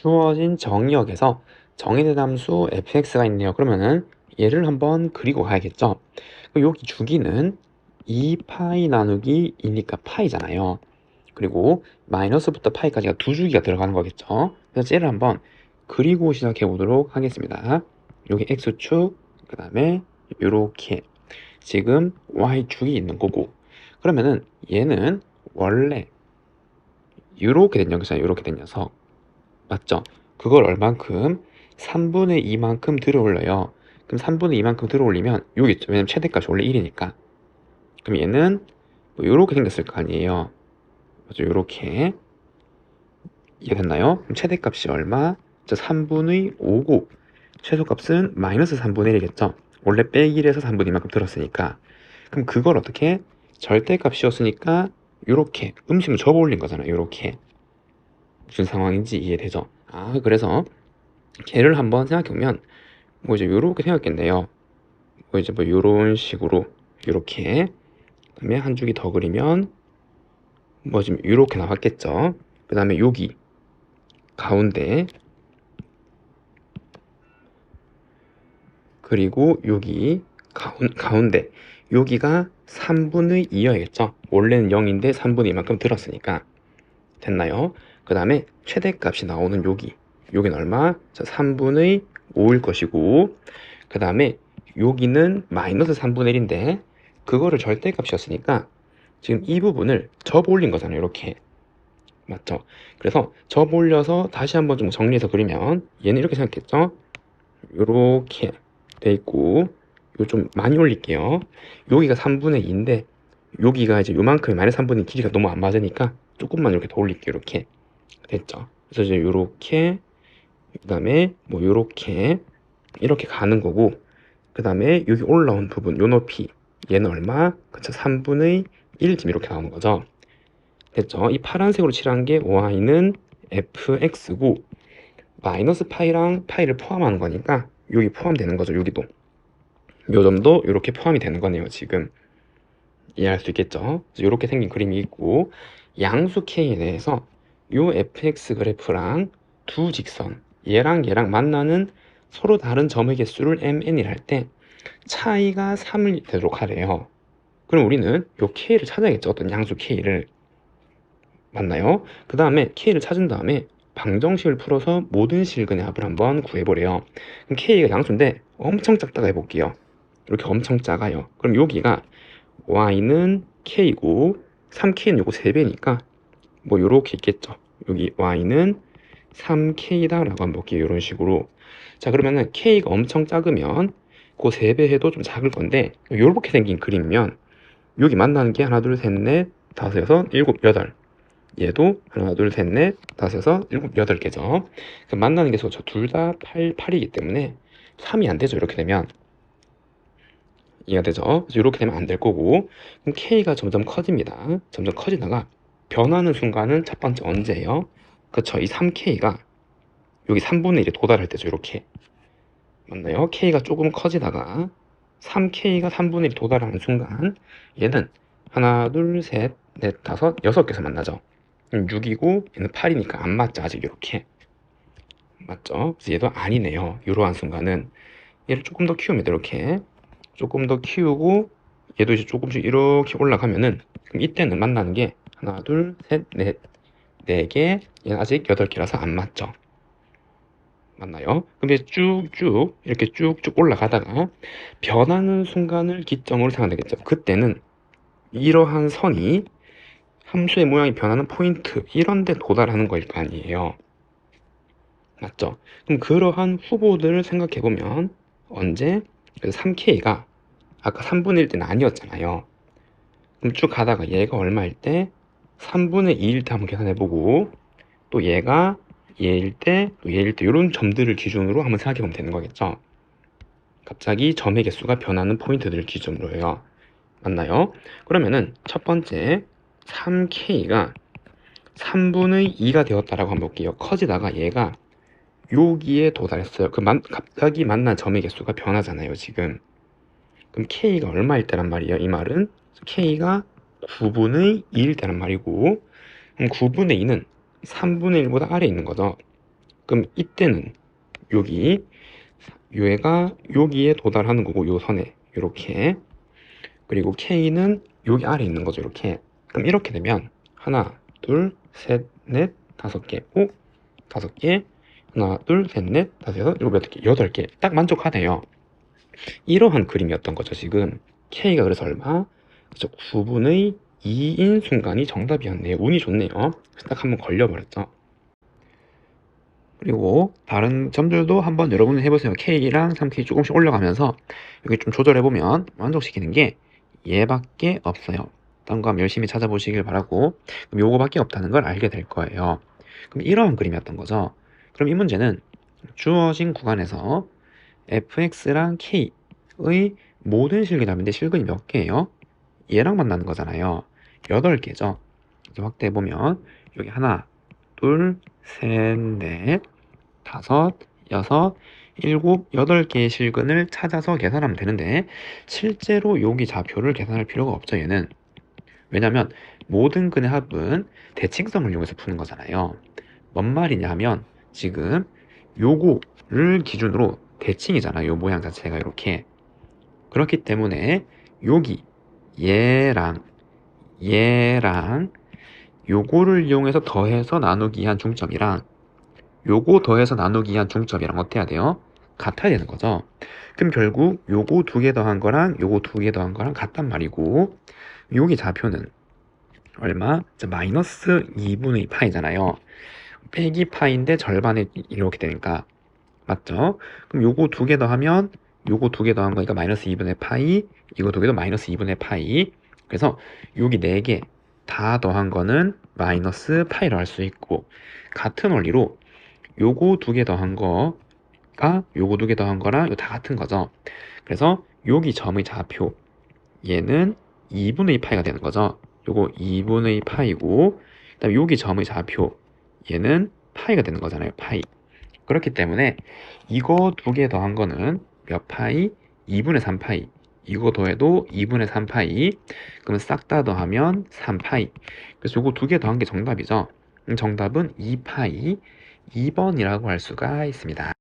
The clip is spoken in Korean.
주어진 정의역에서 정의된 함수 fx가 있네요. 그러면은 얘를 한번 그리고 가야겠죠. 여기 주기는 2파이 나누기 2니까 파이잖아요. 그리고 마이너스부터 파이까지가 두 주기가 들어가는 거겠죠. 그래서 얘를 한번 그리고 시작해 보도록 하겠습니다. 여기 x축, 그 다음에 요렇게 지금 y축이 있는 거고 그러면은 얘는 원래 요렇게 된 녀석이잖아요. 요렇게 된 녀석. 맞죠? 그걸 얼만큼? 3분의 2만큼 들어 올려요. 그럼 3분의 2만큼 들어 올리면 여기 있죠. 왜냐면 최대값이 원래 1이니까. 그럼 얘는 뭐 요렇게 생겼을 거 아니에요. 맞죠? 요렇게. 이해됐나요? 그럼 최대값이 얼마? 저 3분의 5고 최소값은 마이너스 3분의 1이겠죠? 원래 빼기 1에서 3분의 2만큼 들었으니까. 그럼 그걸 어떻게? 절대값이었으니까 요렇게 음식을 접어 올린 거잖아요. 요렇게. 무슨 상황인지 이해되죠? 아, 그래서 걔를 한번 생각해 보면 뭐 이제 요렇게 생각했네요. 뭐 이제 뭐 요런 식으로 요렇게 그 다음에 한 줄기 더 그리면 뭐 지금 요렇게 나왔겠죠. 그 다음에 여기 가운데 그리고 여기 가운, 가운데 여기가 3분의 2여야겠죠. 원래는 0인데 3분의 2만큼 들었으니까 됐나요? 그 다음에 최대값이 나오는 여기 여기는 얼마? 자, 3분의 5일 것이고 그 다음에 여기는 마이너스 3분의 1인데 그거를 절대값이었으니까 지금 이 부분을 접 올린 거잖아요 이렇게 맞죠? 그래서 접 올려서 다시 한번 좀 정리해서 그리면 얘는 이렇게 생각했죠? 이렇게 돼 있고 요 좀 많이 올릴게요 여기가 3분의 2인데 여기가 이제 요만큼의 마이너스 3분의 2 길이가 너무 안 맞으니까 조금만 이렇게 더 올릴게요 이렇게 됐죠. 그래서 이제 요렇게 그 다음에 뭐 요렇게 이렇게 가는 거고 그 다음에 여기 올라온 부분 요 높이 얘는 얼마? 그쵸. 3분의 1 지금 이렇게 나오는 거죠. 됐죠. 이 파란색으로 칠한 게 y는 fx고 마이너스 파이랑 파이를 포함하는 거니까 여기 포함되는 거죠 여기도. 요 점도 이렇게 포함이 되는 거네요 지금. 이해할 수 있겠죠? 이렇게 생긴 그림이 있고 양수 k에 대해서 요 fx 그래프랑 두 직선 얘랑 얘랑 만나는 서로 다른 점의 개수를 mn이라 할 때 차이가 3을 되도록 하래요. 그럼 우리는 요 k를 찾아야겠죠. 어떤 양수 k를 맞나요? 그 다음에 k를 찾은 다음에 방정식을 풀어서 모든 실근의 합을 한번 구해보래요. 그럼 k가 양수인데 엄청 작다가 해볼게요. 이렇게 엄청 작아요. 그럼 여기가 y는 k고 3k는 요거 3배니까 뭐 요렇게 있겠죠. 여기 y는 3k다 라고 한번 볼게요. 이런 식으로. 자 그러면은 k가 엄청 작으면 그 3배 해도 좀 작을 건데 요렇게 생긴 그림이면 여기 만나는 게 하나 둘 셋 넷 다섯 여섯 일곱 여덟 얘도 하나 둘 셋 넷 다섯 여섯 일곱 여덟 개죠. 만나는 개수가 저둘 다 8, 8이기 때문에 3이 안 되죠. 이렇게 되면 이해가 되죠? 이렇게 되면 안 될 거고 그럼 k가 점점 커집니다. 점점 커지다가 변하는 순간은 첫 번째 언제예요? 그쵸 이 3k가 여기 3분의 1에 도달할 때죠 이렇게 맞나요? k가 조금 커지다가 3k가 3분의 1에 도달하는 순간 얘는 하나 둘셋넷 다섯 여섯 개에서 만나죠 6이고 얘는 8이니까 안 맞죠 아직 이렇게 맞죠? 그래서 얘도 아니네요 이러한 순간은 얘를 조금 더 키우면 이렇게 조금 더 키우고 얘도 이제 조금씩 이렇게 올라가면은 그럼 이때는 만나는 게 하나 둘 셋넷 4개, 얘는 아직 8개라서 안 맞죠. 맞나요? 근데 쭉쭉 이렇게 쭉쭉 올라가다가 변하는 순간을 기점으로 생각되겠죠. 그때는 이러한 선이 함수의 모양이 변하는 포인트 이런 데 도달하는 거일 거 아니에요. 맞죠? 그럼 그러한 후보들을 생각해 보면 언제 3K가 아까 3분의 1 때는 아니었잖아요. 그럼 쭉 가다가 얘가 얼마일 때 3분의 2일 때 한번 계산해보고 또 얘가 얘일 때, 또 얘일 때 이런 점들을 기준으로 한번 생각해보면 되는 거겠죠. 갑자기 점의 개수가 변하는 포인트들을 기준으로 해요. 맞나요? 그러면은 첫 번째 3K가 3분의 2가 되었다라고 한번 볼게요. 커지다가 얘가 여기에 도달했어요. 그 만, 갑자기 만난 점의 개수가 변하잖아요, 지금. 그럼 K가 얼마일 때란 말이에요? 이 말은 K가 9분의 2일 때란 말이고 그럼 9분의 2는 3분의 1보다 아래에 있는 거죠. 그럼 이때는 여기 얘가 여기에 도달하는 거고 요 선에 이렇게 그리고 K는 여기 아래 있는 거죠 이렇게 그럼 이렇게 되면 하나 둘셋넷 다섯 개오 다섯 개 하나 둘셋넷 다섯 여섯 일곱 여덟 개 여덟 개 딱 만족하네요 이러한 그림이었던 거죠 지금 K가 그래서 얼마 그죠 9분의 2인 순간이 정답이었네요 운이 좋네요 딱 한번 걸려버렸죠 그리고 다른 점들도 한번 여러분은 해보세요. K랑 3K 조금씩 올라가면서 여기 좀 조절해보면 만족시키는 게 얘밖에 없어요. 다른 거 열심히 찾아보시길 바라고 그럼 요거밖에 없다는 걸 알게 될 거예요. 그럼 이러한 그림이었던 거죠. 그럼 이 문제는 주어진 구간에서 fx랑 k의 모든 실근이 답인데 실근이 몇 개예요? 얘랑 만나는 거잖아요. 8개죠. 이렇게 확대해보면 여기 하나, 둘, 셋, 넷, 다섯, 여섯, 일곱, 여덟 개의 실근을 찾아서 계산하면 되는데 실제로 여기 좌표를 계산할 필요가 없죠 얘는 왜냐면 모든 근의 합은 대칭성을 이용해서 푸는 거잖아요 뭔 말이냐 하면 지금 요거를 기준으로 대칭이잖아요 요 모양 자체가 이렇게 그렇기 때문에 여기 얘랑 얘랑 요거를 이용해서 더해서 나누기 한 중점이랑 요거 더해서 나누기 한 중점이랑 어때야 돼요? 같아야 되는 거죠. 그럼 결국 요거 두 개 더한 거랑 요거 두 개 더한 거랑 같단 말이고 여기 좌표는 얼마? 자, 마이너스 2분의 파이잖아요. 빼기 파인데 절반에 이렇게 되니까 맞죠? 그럼 요거 두 개 더하면 요거 두 개 더한 거니까 마이너스 2분의 파이 이거 두 개도 마이너스 2분의 파이 그래서 여기 네 개 다 더한 거는 마이너스 파이로 할 수 있고 같은 원리로 요거 두 개 더한 거가 요거 두 개 더한 거랑 이거 다 같은 거죠. 그래서 여기 점의 좌표 얘는 2분의 파이가 되는 거죠. 요거 2분의 파이고 그다음에 여기 점의 좌표 얘는 파이가 되는 거잖아요. 파이. 그렇기 때문에 이거 두 개 더한 거는 몇 파이? 2분의 3파이. 이거 더해도 2분의 3파이. 그러면 싹 다 더하면 3파이. 그래서 요거 두 개 더한 게 정답이죠. 음, 정답은 2파이 2번이라고 할 수가 있습니다.